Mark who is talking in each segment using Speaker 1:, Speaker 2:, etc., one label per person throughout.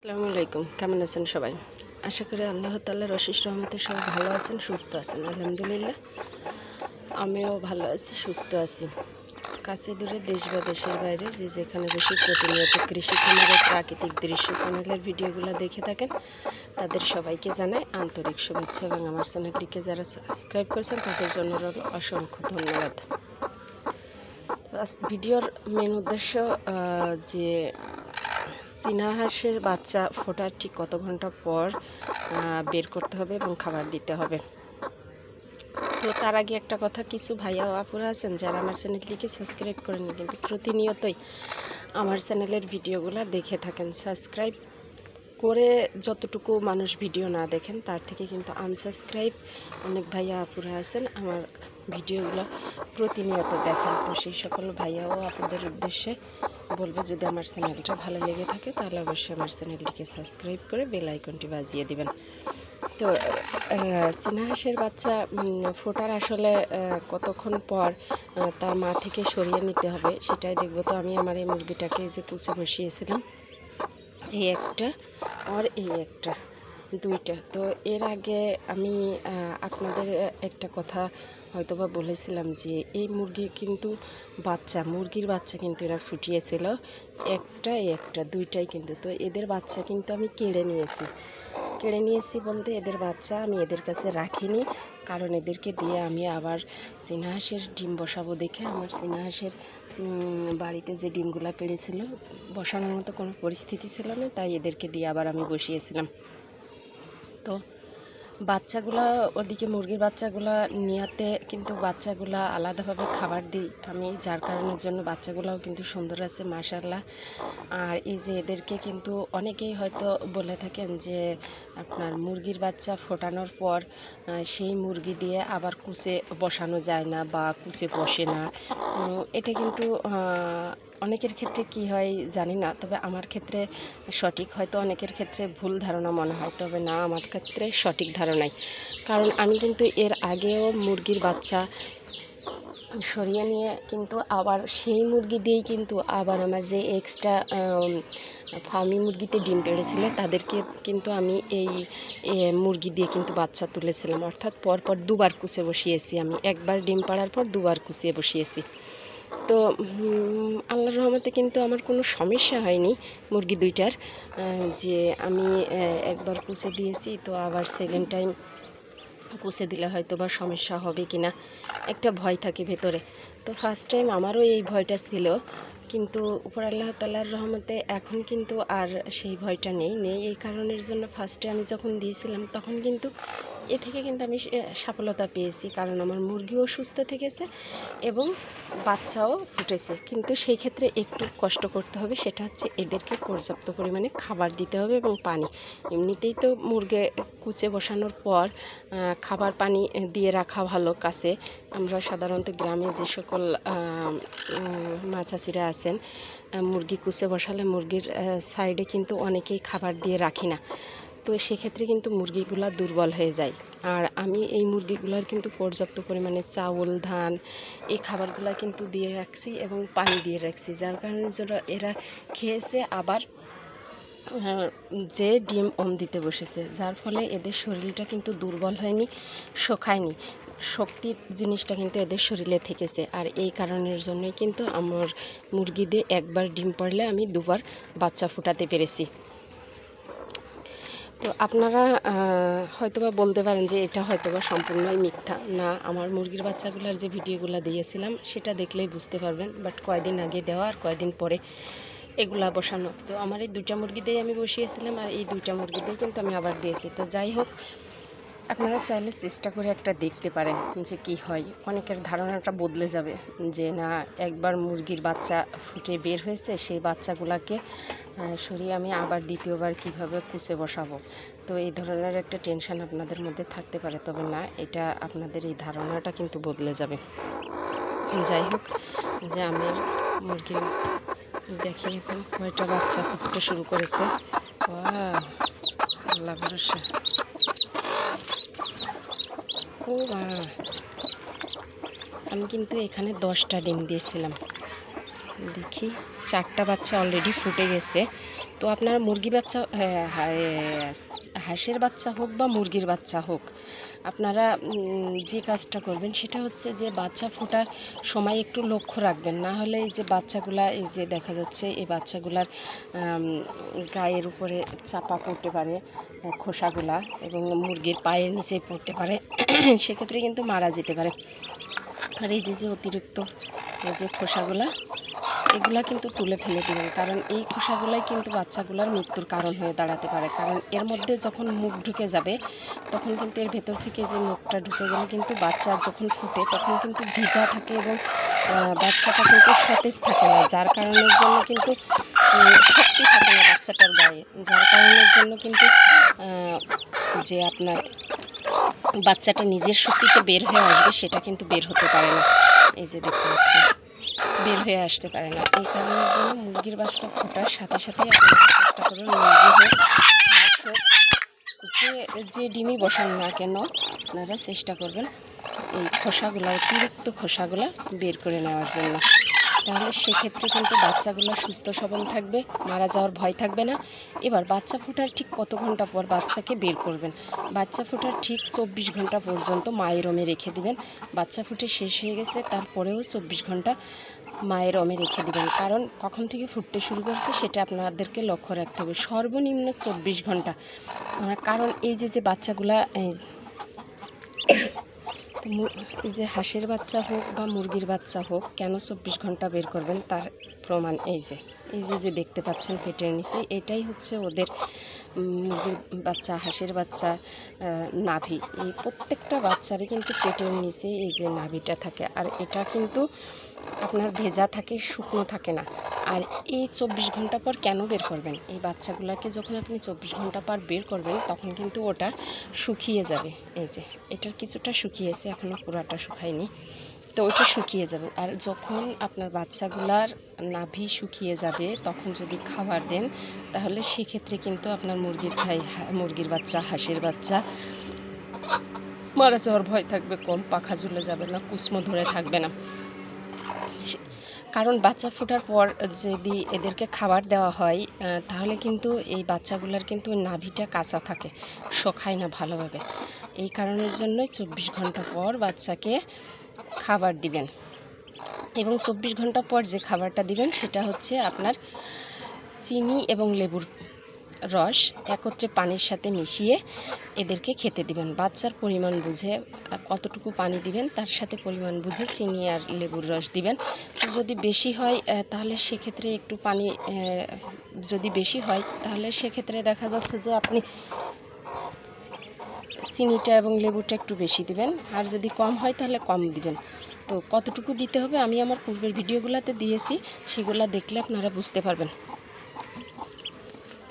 Speaker 1: আসসালামু আলাইকুম। কেমন আছেন সবাই? আশা করি আল্লাহ তাল্লাহর অশিস রহমতে সবাই ভালো আছেন, সুস্থ আছেন। আলহামদুলিল্লাহ, আমিও ভালো আছি, সুস্থ আছি। কাছে দূরে দেশ বা দেশের বাইরে যে যেখানে বসে প্রতিনিয়ত কৃষি খামারের প্রাকৃতিক দৃশ্য চ্যানেলের ভিডিওগুলো দেখে থাকেন, তাদের সবাইকে জানাই আন্তরিক শুভেচ্ছা এবং আমার চ্যানেলটিকে যারা সাবস্ক্রাইব করেছেন, তাদের জন্য অসংখ্য ধন্যবাদ। ভিডিওর মেন উদ্দেশ্য যে চীনা হাঁসের বাচ্চা ফোটার ঠিক কত ঘণ্টা পর বের করতে হবে এবং খাবার দিতে হবে? তো তার আগে একটা কথা, কিছু ভাইয়া আপুরা আছেন যারা আমার চ্যানেলটিকে সাবস্ক্রাইব করেনি কিন্তু প্রতিনিয়তই আমার চ্যানেলের ভিডিওগুলো দেখে থাকেন। সাবস্ক্রাইব করে যতটুকু মানুষ ভিডিও না দেখেন, তার থেকে কিন্তু আনসাবস্ক্রাইব অনেক ভাইয়া আপুরা আছেন, আমার ভিডিওগুলো প্রতিনিয়ত দেখেন। তো সেই সকল ভাইয়া ও আপনাদের উদ্দেশ্যে বলব, যদি আমার চ্যানেলটা ভালো লেগে থাকে, তাহলে অবশ্যই আমার চ্যানেলটিকে সাবস্ক্রাইব করে বেল আইকনটি বাজিয়ে দিবেন। তো চীনা হাঁসের বাচ্চা ফোটার আসলে কতক্ষণ পর তার মা থেকে সরিয়ে নিতে হবে সেটাই দেখব। তো আমি আমার এই মুরগিটাকে যে কুচে বসিয়েছিলাম, এই একটা আর এই একটা, দুইটা। তো এর আগে আমি আপনাদের একটা কথা হয়তোবা বলেছিলাম যে এই মুরগি কিন্তু বাচ্চা মুরগির বাচ্চা কিন্তু এরা ফুটিয়েছিল। একটা একটা দুইটাই কিন্তু। তো এদের বাচ্চা কিন্তু আমি কেড়ে নিয়েছি। কেড়ে নিয়েছি বলতে এদের বাচ্চা আমি এদের কাছে রাখিনি। কারণ এদেরকে দিয়ে আমি আবার চীনা হাঁসের ডিম বসাবো দেখে আমার চীনা হাঁসের উম, বাড়িতে যে ডিমগুলো পেড়েছিল বসানোর মতো কোনো পরিস্থিতি ছিল না। তাই এদেরকে দিয়ে আবার আমি বসিয়েছিলাম। তো বাচ্চাগুলো, ওদিকে মুরগির বাচ্চাগুলো নিয়াতে কিন্তু বাচ্চাগুলো আলাদাভাবে খাবার দিই। আমি যার কারণের জন্য বাচ্চাগুলোও কিন্তু সুন্দর আছে মাশাল্লাহ আর এই যে এদেরকে কিন্তু অনেকেই হয়তো বলে থাকেন যে, আপনার মুরগির বাচ্চা ফোটানোর পর সেই মুরগি দিয়ে আবার কুচে বসানো যায় না বা কুচে বসে না। এটা কিন্তু অনেকের ক্ষেত্রে কি হয় জানি না, তবে আমার ক্ষেত্রে সঠিক হয়তো অনেকের ক্ষেত্রে ভুল ধারণা মনে হয়, তবে না, আমার ক্ষেত্রে সঠিক ধারণাই। কারণ আমি কিন্তু এর আগেও মুরগির বাচ্চা সরিয়ে নিয়ে কিন্তু আবার সেই মুরগি দিয়েই কিন্তু আবার আমার যে এক্সট্রা ফার্মি মুরগিতে ডিম পেড়েছিল, তাদেরকে কিন্তু আমি এই মুরগি দিয়ে কিন্তু বাচ্চা তুলেছিলাম। অর্থাৎ পরপর দুবার কুচে বসিয়েছি আমি। একবার ডিম পাড়ার পর দুবার কুচিয়ে বসিয়েছি। তো আল্লাহর রহমতে কিন্তু আমার কোনো সমস্যা হয়নি মুরগি দুইটার। যে আমি একবার কুচে দিয়েছি, তো আবার সেকেন্ড টাইম কুচে দিলে হয়তো বা সমস্যা হবে কিনা। একটা ভয় থাকে ভেতরে। তো ফার্স্ট টাইম আমারও এই ভয়টা ছিল। কিন্তু উপর আল্লাহ তাল্লার রহমতে এখন কিন্তু আর সেই ভয়টা নেই নেই এই কারণের জন্য ফার্স্টে আমি যখন দিয়েছিলাম তখন কিন্তু এ থেকে কিন্তু আমি সফলতা পেয়েছি। কারণ আমার মুরগিও সুস্থ থেকেছে এবং বাচ্চাও ফুটেছে। কিন্তু সেই ক্ষেত্রে একটু কষ্ট করতে হবে, সেটা হচ্ছে এদেরকে পর্যাপ্ত পরিমাণে খাবার দিতে হবে এবং পানি। এমনিতেই তো মুরগে কুচে বসানোর পর খাবার পানি দিয়ে রাখা ভালো কাছে। আমরা সাধারণত গ্রামে যে সকল মাছাচিরা আছেন মুরগি কুচে বসালে মুরগির সাইডে কিন্তু অনেকেই খাবার দিয়ে রাখি না। তো সেক্ষেত্রে কিন্তু মুরগিগুলা দুর্বল হয়ে যায়। আর আমি এই মুরগিগুলার কিন্তু পর্যাপ্ত পরিমাণে চাউল, ধান, এই খাবারগুলো কিন্তু দিয়ে রাখছি এবং পানি দিয়ে রাখছি। যার কারণে জন্য এরা খেয়েছে আবার যে ডিম অম দিতে বসেছে। যার ফলে এদের শরীরটা কিন্তু দুর্বল হয়নি, শোকায়নি। শক্তির জিনিসটা কিন্তু এদের শরীরে থেকেছে। আর এই কারণের জন্যই কিন্তু আমার মুরগিদের একবার ডিম পারলে আমি দুবার বাচ্চা ফুটাতে পেরেছি। তো আপনারা হয়তোবা বলতে পারেন যে এটা হয়তোবা সম্পূর্ণই মিথ্যা। না, আমার মুরগির বাচ্চাগুলোর যে ভিডিওগুলো দিয়েছিলাম, সেটা দেখলেই বুঝতে পারবেন। বাট কয়দিন আগে দেওয়া আর কয়দিন পরে এগুলা বসানো। তো আমার এই দুইটা মুরগি দিয়েই আমি বসিয়েছিলাম, আর এই দুইটা মুরগি দিয়ে কিন্তু আমি আবার দিয়েছি। তো যাই হোক আপনারা চাইলে চেষ্টা করে একটা দেখতে পারেন যে কি হয়। অনেকের ধারণাটা বদলে যাবে যে না, একবার মুরগির বাচ্চা ফুটে বের হয়েছে, সেই বাচ্চাগুলোকে সরিয়ে আমি আবার দ্বিতীয়বার কীভাবে কুচে বসাবো? তো এই ধরনের একটা টেনশন আপনাদের মধ্যে থাকতে পারে, তবে না, এটা আপনাদের এই ধারণাটা কিন্তু বদলে যাবে। যাই হোক, যে আমি মুরগির, দেখি এখন কয়টা বাচ্চা ফুটতে শুরু করেছে। আল্লাহ ভরসা। ও আমি। কিন্তু এখানে দশটা ডিম দিয়েছিলাম। দেখি চারটা বাচ্চা অলরেডি ফুটে গেছে। তো আপনার মুরগি বাচ্চা হাঁসের বাচ্চা হোক বা মুরগির বাচ্চা হোক, আপনারা যে কাজটা করবেন সেটা হচ্ছে যে বাচ্চা ফোটার সময় একটু লক্ষ্য রাখবেন। না হলে এই যে বাচ্চাগুলা, এই যে দেখা যাচ্ছে এই বাচ্চাগুলার গায়ের উপরে চাপা পড়তে পারে খোসাগুলা এবং মুরগির পায়ের নিচে পড়তে পারে, সেক্ষেত্রে কিন্তু মারা যেতে পারে। আর এই যে যে অতিরিক্ত, এই যে খোসাগুলা এগুলা কিন্তু তুলে ফেলে দিবেন। কারণ এই খোসাগুলাই কিন্তু বাচ্চাগুলোর মৃত্যুর কারণ হয়ে দাঁড়াতে পারে। কারণ এর মধ্যে যখন মুখ ঢুকে যাবে, তখন কিন্তু এর ভেতর থেকে যে মুখটা ঢুকে গেলে কিন্তু বাচ্চা যখন ফুটে, তখন কিন্তু ভিজা থাকে এবং বাচ্চাটা কিন্তু সতেজ থাকে না। যার কারণের জন্য কিন্তু শক্তি থাকে না বাচ্চাটার গায়ে। যার কারণের জন্য কিন্তু যে আপনার বাচ্চাটা নিজের শক্তিতে বের হয়ে আসবে, সেটা কিন্তু বের হতে পারে না। এই যে দেখতে পাচ্ছি বের হয়ে আসতে পারে না। এই কারণের জন্য মুরগির বাচ্চা ফোটার সাথে সাথে চেষ্টা করবেন মুরগি যে যে ডিমই বসান না কেন, আপনারা চেষ্টা করবেন এই খোসাগুলো, অতিরিক্ত খোসাগুলো বের করে নেওয়ার জন্য। তাহলে সেক্ষেত্রে কিন্তু বাচ্চাগুলো সুস্থ সবল থাকবে, মারা যাওয়ার ভয় থাকবে না। এবার বাচ্চা ফোটার ঠিক কত ঘণ্টা পর বাচ্চাকে বের করবেন? বাচ্চা ফোটার ঠিক চব্বিশ ঘণ্টা পর্যন্ত মায়ের রমে রেখে দিবেন। বাচ্চা ফুটে শেষ হয়ে গেছে, তারপরেও চব্বিশ ঘণ্টা মায়ের রমে রেখে দিবেন। কারণ কখন থেকে ফুটতে শুরু করেছে সেটা আপনাদেরকে লক্ষ্য রাখতে হবে। সর্বনিম্ন চব্বিশ ঘণ্টা। কারণ এই যে যে বাচ্চাগুলা যে হাঁসের বাচ্চা হোক বা মুরগির বাচ্চা হোক, কেন চব্বিশ ঘণ্টা বের করবেন? তার প্রমাণ এই যে। এই যে যে দেখতে পাচ্ছেন পেটের নিচে এটাই হচ্ছে ওদের মুরগির বাচ্চা, হাঁসের বাচ্চা নাভি। এই প্রত্যেকটা বাচ্চারই কিন্তু পেটের নিচে এই যে নাভিটা থাকে। আর এটা কিন্তু আপনার ভেজা থাকে, শুকনো থাকে না। আর এই চব্বিশ ঘণ্টা পর কেন বের করবেন? এই বাচ্চাগুলোকে যখন আপনি চব্বিশ ঘণ্টা পর বের করবেন, তখন কিন্তু ওটা শুকিয়ে যাবে। এই যে, এটার কিছুটা শুকিয়েছে এখনও পুরাটা শুকায়নি। তো ওটা শুকিয়ে যাবে। আর যখন আপনার বাচ্চাগুলার নাভি শুকিয়ে যাবে, তখন যদি খাবার দেন, তাহলে সেক্ষেত্রে কিন্তু আপনার মুরগির ভাই মুরগির বাচ্চা, হাঁসের বাচ্চা মারা যাওয়ার ভয় থাকবে কম পাখা ঝুলে যাবে না, কুসমো ধরে থাকবে না। কারণ বাচ্চা ফোটার পর যদি এদেরকে খাবার দেওয়া হয় তাহলে কিন্তু এই বাচ্চাগুলোর কিন্তু নাভিটা কাঁচা থাকে, শোখায় না ভালোভাবে। এই কারণের জন্যই চব্বিশ ঘণ্টা পর বাচ্চাকে খাবার দিবেন। এবং চব্বিশ ঘণ্টা পর যে খাবারটা দিবেন, সেটা হচ্ছে আপনার চিনি এবং লেবুর রস একত্রে পানির সাথে মিশিয়ে এদেরকে খেতে দিবেন। বাচ্চার পরিমাণ বুঝে, কতটুকু পানি দিবেন, তার সাথে পরিমাণ বুঝে চিনি আর লেবুর রস দিবেন। যদি বেশি হয় তাহলে সেক্ষেত্রে একটু পানি যদি বেশি হয়, তাহলে সেক্ষেত্রে দেখা যাচ্ছে যে আপনি চিনিটা এবং লেবুটা একটু বেশি দিবেন। আর যদি কম হয় তাহলে কম দিবেন। তো কতটুকু দিতে হবে আমি আমার পূর্বের ভিডিওগুলোতে দিয়েছি, সেগুলো দেখলে আপনারা বুঝতে পারবেন।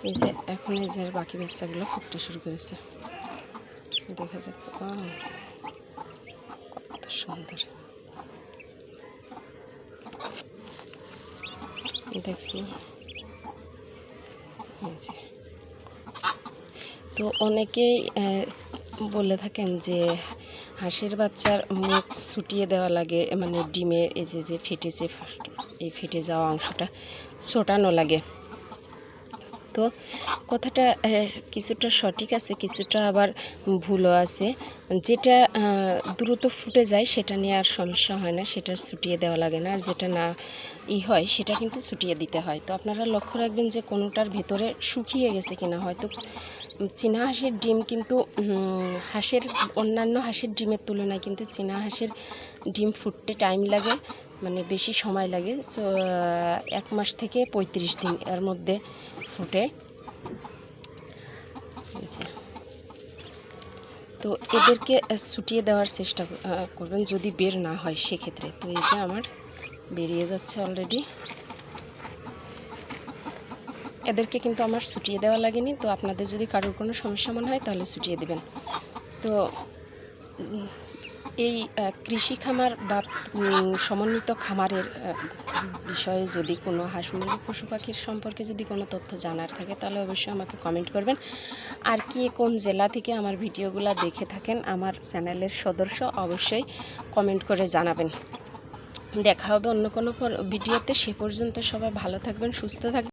Speaker 1: এই যে এখন এই যে বাকি বাচ্চাগুলো ফুটতে শুরু করেছে। দেখা যাক কত সুন্দর। দেখুন। তো অনেকেই বলে থাকেন যে হাঁসের বাচ্চার মুখ ছুটিয়ে দেওয়া লাগে মানে ডিমে এই যে যে ফেটেছে এই ফেটে যাওয়া অংশটা, ছোটানো লাগে। তো কথাটা কিছুটা সঠিক আছে, কিছুটা আবার ভুলও আছে। যেটা দ্রুত ফুটে যায় সেটা নিয়ে আর সমস্যা হয় না, সেটা ছুটিয়ে দেওয়া লাগে না। আর যেটা না ই হয় সেটা কিন্তু ছুটিয়ে দিতে হয়। তো আপনারা লক্ষ্য রাখবেন যে কোনোটার ভেতরে শুকিয়ে গেছে কিনা। হয়তো চীনা হাঁসের ডিম কিন্তু হাঁসের অন্যান্য হাঁসের ডিমের তুলনায় কিন্তু চীনা হাঁসের ডিম ফুটতে টাইম লাগে। মানে বেশি সময় লাগে। সো এক মাস থেকে পঁয়ত্রিশ দিন এর মধ্যে ফুটে। তো এদেরকে ছুটিয়ে দেওয়ার চেষ্টা করবেন যদি বের না হয় সেক্ষেত্রে। তো এই যে আমার বেরিয়ে যাচ্ছে অলরেডি এদেরকে কিন্তু আমার ছুটিয়ে দেওয়া লাগেনি। তো আপনাদের যদি কারোর কোনো সমস্যা মনে হয় তাহলে ছুটিয়ে দেবেন। তো এই কৃষি খামার বা সমন্বিত খামারের বিষয়ে যদি কোনো হাঁস মুরগি পশু পাখির সম্পর্কে যদি কোনো তথ্য জানার থাকে, তাহলে অবশ্যই আমাকে কমেন্ট করবেন। আর কি কোন জেলা থেকে আমার ভিডিওগুলো দেখে থাকেন, আমার চ্যানেলের সদস্য অবশ্যই কমেন্ট করে জানাবেন। দেখা হবে অন্য কোনো ভিডিওতে, সে পর্যন্ত সবাই ভালো থাকবেন, সুস্থ থাকবেন।